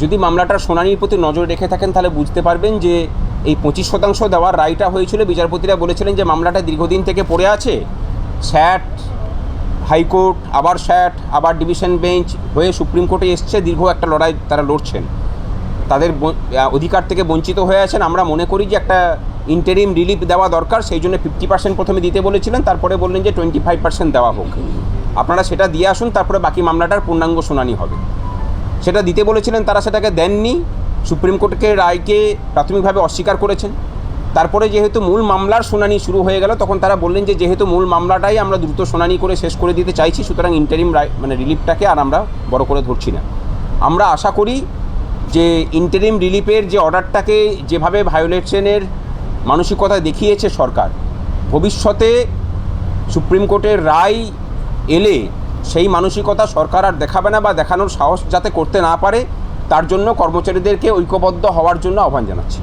যদি মামলাটার শুনানির প্রতি নজর রেখে থাকেন, তাহলে বুঝতে পারবেন যে এই পঁচিশ শতাংশ দেওয়ার রায়টা হয়েছিল। বিচারপতিরা বলেছিলেন যে মামলাটা দীর্ঘদিন থেকে পড়ে আছে। স্যাট, হাইকোর্ট, আবার স্যাট, আবার ডিভিশন বেঞ্চ হয়ে সুপ্রিম কোর্টে এসছে, দীর্ঘ একটা লড়াই তারা লড়ছেন। তাদের অধিকার থেকে বঞ্চিত হয়ে আছেন। আমরা মনে করি যে একটা ইন্টারিম রিলিফ দেওয়া দরকার, সেই জন্য ফিফটি পার্সেন্ট প্রথমে দিতে বলেছিলেন, তারপরে বললেন যে টোয়েন্টি ফাইভ পার্সেন্ট দেওয়া হোক। আপনারা সেটা দিয়ে আসুন, তারপরে বাকি মামলাটার পূর্ণাঙ্গ শুনানি হবে। সেটা দিতে বলেছিলেন, তারা সেটাকে দেননি। সুপ্রিম কোর্টকে, রায়কে প্রাথমিকভাবে অস্বীকার করেছেন। তারপরে যেহেতু মূল মামলার শুনানি শুরু হয়ে গেল, তখন তারা বললেন যে যেহেতু মূল মামলাটাই আমরা দ্রুত শুনানি করে শেষ করে দিতে চাইছি, সুতরাং ইন্টারিম রায় মানে রিলিফটাকে আর আমরা বড় করে ধরছি না। আমরা আশা করি যে ইন্টারিম রিলিফের যে অর্ডারটাকে যেভাবে ভায়োলেশনের মানসিকতা দেখিয়েছে সরকার, ভবিষ্যতে সুপ্রিম কোর্টের রায় এলে সেই মানসিকতা সরকার আর দেখাবে না বা দেখানোর সাহস যাতে করতে না পারে, তার জন্য কর্মচারীদেরকে ঐক্যবদ্ধ হওয়ার জন্য আহ্বান জানাচ্ছি।